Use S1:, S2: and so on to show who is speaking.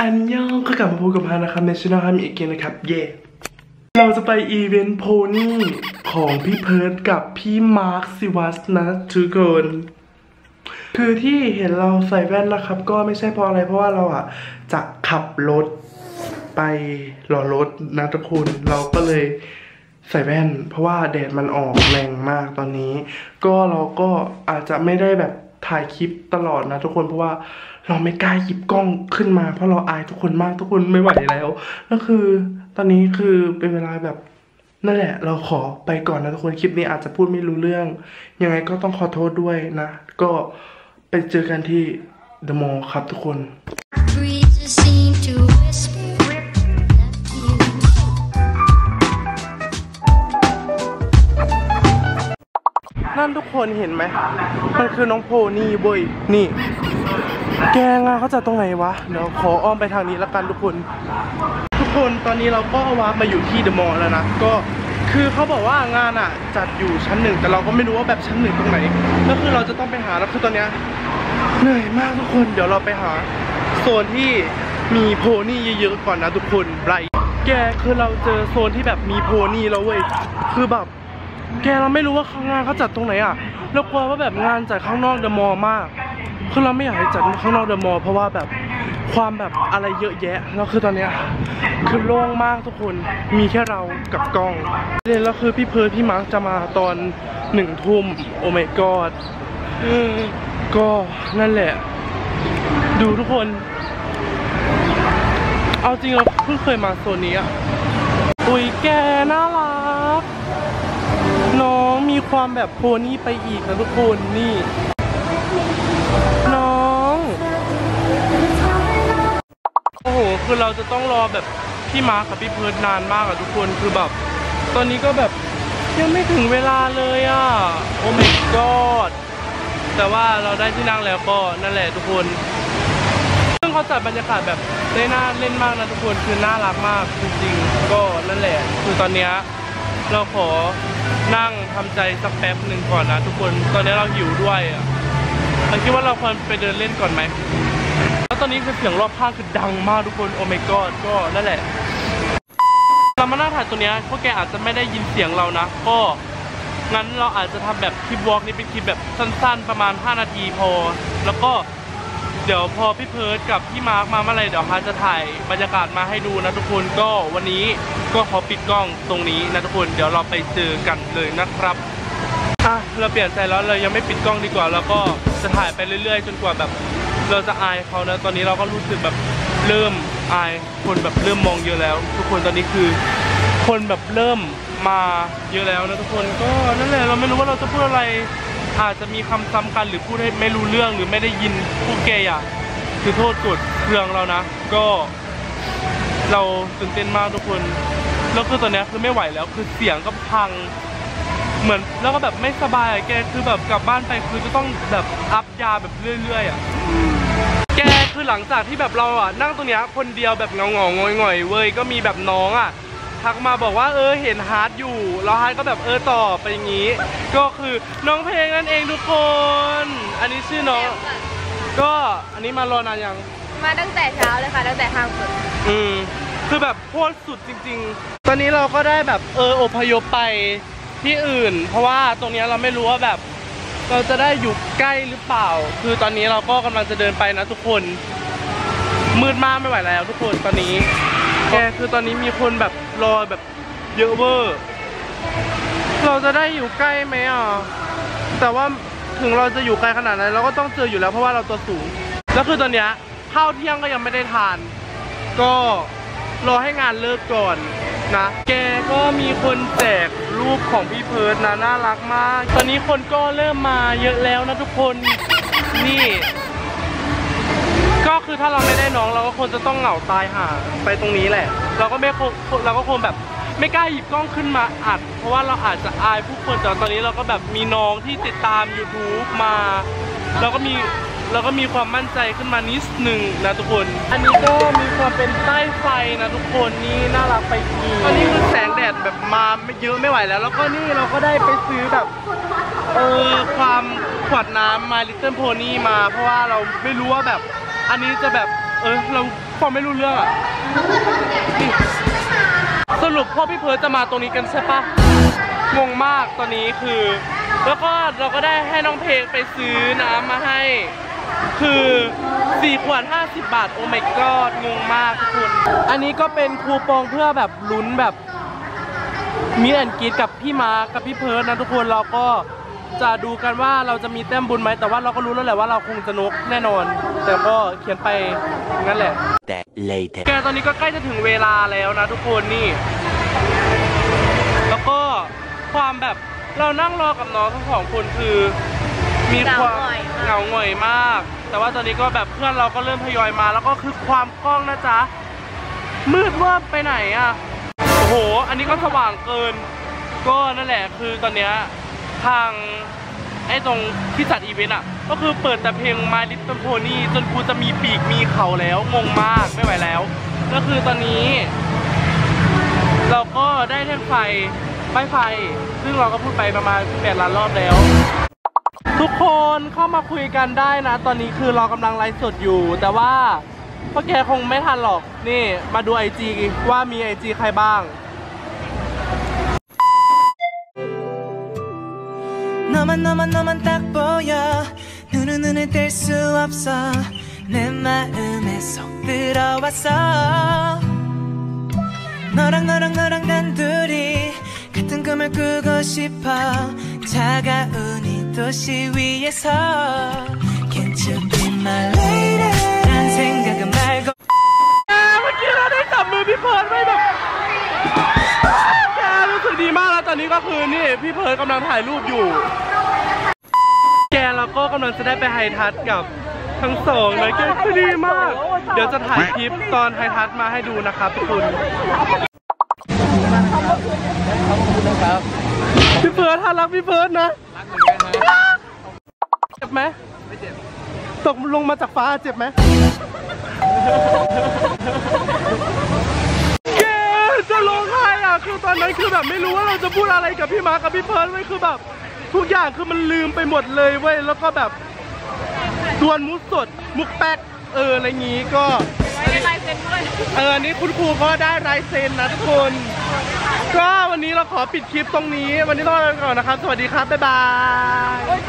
S1: อันยองก็กลับมาพบกับพานะครับในช่องฮัมอีกเกนนะครับ เย่เราจะไปอีเวนต์โพนี่ของพี่เพิร์ดกับพี่มาร์คซิวัสนะทุกคนคือที่เห็นเราใส่แว่นนะครับ ก็ไม่ใช่เพราะอะไรเพราะว่าเราอะ จะขับรถไปรอรถนะทุกคนเราก็เลยใส่แว่น เพราะว่าแดดมันออกแรงมากตอนนี้ ก็เราก็อาจจะไม่ได้แบบถ่ายคลิปตลอดนะทุกคนเพราะว่า เราไม่กล้าหยิบกล้องขึ้นมา เพราะเราอายทุกคนมากทุกคนไม่ไหวแล้วก็คือตอนนี้คือเป็นเวลาแบบนั่นแหละ เราขอไปก่อนนะทุกคนคลิปนี้อาจจะพูดไม่รู้เรื่อง ยังไงก็ต้องขอโทษด้วยนะ ก็ไปเจอกันที่เดอะมอลล์ครับทุกคนนั่นทุกคนเห็นไหม มันคือน้องโพนี่เว้ย นี่ แกงานเขาจะตรงไหนวะ เดี๋ยวขออ้อมไปทางนี้ละกันทุกคน ทุกคนตอนนี้เราก็วาร์ปมาอยู่ที่เดอะมอลล์แล้วนะ ก็คือเขาบอกว่างานอะจัดอยู่ชั้นหนึ่งแต่เราก็ไม่รู้ว่าแบบชั้นหนึ่งตรงไหน ก็คือเราจะต้องไปหาแล้วคือตอนเนี้ยเหนื่อยมากทุกคน เดี๋ยวเราไปหาโซนที่มีโพนี่เยอะๆก่อนนะทุกคนไรแกคือเราเจอโซนที่แบบมีโพนี่แล้วเว้ย คือแบบ แกเราไม่รู้ว่าเขางานเขาจัดตรงไหนอะเรากลัวว่าแบบงานจัดข้างนอกเดอะมอลล์มาก คือเราไม่อยากให้จัดข้างนอกเดอะมอลล์เพราะว่าแบบความแบบอะไรเยอะแยะแล้วคือตอนเนี้ยคือโล่งมากทุกคนมีแค่เรากับกล้องเรียนแล้วคือพี่เพิร์ดพี่มาร์คจะมาตอนหนึ่งทุ่มโอ้ my god ก็นั่นแหละ ดูทุกคน เอาจริงเราเพิ่งเคยมาโซนนี้อะอุ้ยแกน่ารัก น้องมีความแบบโพนี่ไปอีกนะทุกคนนี่ คือเราจะต้องรอแบบพี่มาร์คกับพี่เพิร์ดนานมากอะทุกคนคือแบบ ตอนนี้ก็แบบยังไม่ถึงเวลาเลยอะโอ้ my god แต่ว่าเราได้ที่นั่งแล้วก็นั่นแหละทุกคนซึ่งเขาจัดบรรยากาศแบบได้น่าเล่นมากนะทุกคนคือน่ารักมากจริงๆก็นั่นแหละ คือตอนนี้เราขอนั่งทำใจสักแป๊บหนึ่งก่อนนะทุกคนตอนนี้เราหิวด้วยอะเราคิดว่าเราควรไปเดินเล่นก่อนไหม แล้วตอนนี้คือเสียงรอบข้างคือดังมากทุกคนโอ้ my god ก็นั่นแหละเรามาหนั่งถ่ายตัวเนี้ยพวกแกอาจจะไม่ได้ยินเสียงเรานะ ก็งั้นเราอาจจะทำแบบคลิปวอล์กนี้เป็นคลิปแบบสั้น ๆ ประมาณ 5 นาทีพอ แล้วก็เดี๋ยวพอพี่เพิร์ดกับพี่มาร์คมาเมื่อไรเดี๋ยวฮาจะถ่ายบรรยากาศมาให้ดูนะทุกคนก็วันนี้ก็ขอปิดกล้องตรงนี้นะทุกคนเดี๋ยวเราไปเจอกันเลยนะครับอะเราเปลี่ยนใจแล้วเรายังไม่ปิดกล้องดีกว่า แล้วก็จะถ่ายไปเรื่อย ๆ จนกว่าแบบ เราจะอายเขานะ ตอนนี้เราก็รู้สึกแบบเริ่มอาย คนแบบเริ่มมองเยอะแล้ว ทุกคนตอนนี้คือคนแบบเริ่มมาเยอะแล้วนะทุกคนก็นั่นแหละเราไม่รู้ว่าเราจะพูดอะไร อาจจะมีคำซ้ำกันหรือพูดให้ไม่รู้เรื่องหรือไม่ได้ยินพวกแกอะคือโทษกดเครื่องเรานะ ก็เราตื่นเต้นมากทุกคนแล้วคือตอนนี้คือไม่ไหวแล้วคือเสียงก็พัง เหมือนแล้วก็แบบไม่สบายอะแกคือแบบกลับบ้านไปคือจะต้องแบบอัพยาแบบเรื่อยๆอะแกคือหลังจากที่แบบเราอะนั่งตรงเนี้ยคนเดียวแบบเงาเงาๆงอยงอยๆเว้ยก็มีแบบน้องอะทักมาบอกว่าเออเห็นฮาร์ดอยู่ แล้วฮาร์ดก็แบบเออตอบไปอย่างงี้ ก็คือน้องเพลงนั่นเองทุกคน อันนี้ชื่อน้อง ก็อันนี้มารอนานยัง
S2: มาตั้งแต่เช้าเลยค่ะ ตั้งแต่ห้างเปิด
S1: อืม คือแบบโคตรสุดจริง ๆ ตอนนี้เราก็ได้แบบเอออพยพไป ที่อื่น เพราะว่าตรงนี้เราไม่รู้ว่าแบบ เราจะได้อยู่ใกล้หรือเปล่า คือตอนนี้เราก็กำลังจะเดินไปนะทุกคน มืดมากไม่ไหวแล้ว ทุกคนตอนนี้แกคือตอนนี้มีคนแบบรอแบบเยอะเวอร์ เราจะได้อยู่ใกล้ไหมอะ แต่ว่าถึงเราจะอยู่ไกลขนาดไหนเราก็ต้องเจออยู่แล้วเพราะว่าเราตัวสูง แล้วคือตอนเนี้ยข้าวเที่ยงก็ยังไม่ได้ทาน ก็รอให้งานเลิกก่อน นะ แกก็มีคนแจกรูปของพี่เพิร์ดนะน่ารักมาก ตอนนี้คนก็เริ่มมาเยอะแล้วนะทุกคนนี่ ก็คือถ้าเราไม่ได้น้องเราก็คงจะต้องเหงาตายห่าไปตรงนี้แหละ เราก็ไม่คงเราก็คงแบบไม่กล้าหยิบกล้องขึ้นมาอัด เพราะว่าเราอาจจะอายผู้คนแต่ตอนนี้เราก็แบบมีน้องที่ติดตาม YouTube มา เราก็มี เราก็มีความมั่นใจขึ้นมานิดหนึ่งนะทุกคน อันนี้ก็มีความเป็นใต้ไฟนะทุกคนนี่น่ารักไปอีกอันนี้คือแสงแดดแบบมาไม่เยอะไม่ไหวแล้ว แล้วก็นี่เราก็ได้ไปซื้อแบบเออความขวดน้ำมา Little Pony มา เพราะว่าเราไม่รู้ว่าแบบ อันนี้จะแบบโอเออเราฟังไม่รู้เรื่องอะนี่สรุปพ่อพี่เพิร์ทจะมาตรงนี้กันใช่ปะงงมากตอนนี้คือ แล้วก็เราก็ได้ให้น้องเพลงไปซื้อน้ำมาให้ คือ4ขวด50 บาท โอ้ my god งงมากทุกคน อันนี้ก็เป็นคูปองเพื่อแบบลุ้นแบบมีแอนกรีดกับพี่มาร์คกับพี่เพิร์ดนะทุกคนเราก็จะดูกันว่าเราจะมีแต้มบุญไหมแต่ว่าเราก็รู้แล้วแหละว่าเราคงจะนกแน่นอน แต่ก็เขียนไปงั้นแหละ
S3: that later.
S1: แกตอนนี้ก็ใกล้จะถึงเวลาแล้วนะทุกคนนี่ แล้วก็ความแบบเรานั่งรอกับน้องทั้งสองคนคือ มีความเหงาหงอยมาก แต่ว่าตอนนี้ก็แบบเพื่อนเราก็เริ่มทยอยมา แล้วก็คือความกล้องนะจ๊ะ มืดว่าไปไหนอะ โอ้โห อันนี้ก็สว่างเกิน ก็นั่นแหละคือตอนเนี้ยทางไอ้ตรงที่จัดอีเวนต์อะ ก็คือเปิดแต่เพลง My Little Pony จนกูจะมีปีกมีเขาแล้วงงมากไม่ไหวแล้ว ก็คือตอนนี้ เราก็ได้แท่งไฟป้ายไฟ ซึ่งเราก็พูดไปประมาณ8ล้านรอบแล้ว ทุกคนเข้ามาคุยกันได้นะ ตอนนี้คือเรากำลังไลฟ์สดอยู่ แต่ว่าพวกแกคงไม่ทันหรอก นี่ มาดูไอจีว่ามีไอจีใครบ้าง
S4: 너만 너만 너만 딱 보여 눈은 눈을 뗄 수 없어 내 마음에 쏙 들어왔어 너랑 너랑 너랑 단둘이 같은 꿈을 꾸고 싶어 차가운 이 도시 위에서 Can't you be my lady 난 생각은 말고
S1: เมื่อกี้เราได้จับมือพี่เพิร์ดไว้แบบแกรู้สึกดีมากแล้วตอนนี้ก็คือนี่พี่เพิร์ดกำลังถ่ายรูปอยู่ แกเราก็กำลังจะได้ไปไฮทัชกับทั้งสองเลยแกคือดีมาก เดี๋ยวจะถ่ายคลิปตอนไฮทัชมาให้ดูนะครับทุกคนพี่เพิร์ดท่านรักพี่เพิร์ดนะเจ็บ ไหมไม่เจ็บตกลงมาจากฟ้าเจ็บไหมแกจะร้องไห้อะคือตอนนั้นคือแบบไม่รู้ว่าเราจะพูดอะไรกับพี่มาร์คกับพี่เพิร์นไว้ยคือแบบ ทุกอย่างคือมันลืมไปหมดเลยเว้ยแล้วก็แบบดวลมุกสด มุกแป๊กเอออะไรงี้ก็
S2: ไม่ได้ลายเซ็นด้วย
S1: เอออันนี้คุณครูก็ได้ลายเซ็นนะทุกคน ก็วันนี้เราขอปิดคลิปตรงนี้ วันนี้ต้องลาไปก่อนนะครับ สวัสดีครับ บ๊ายบาย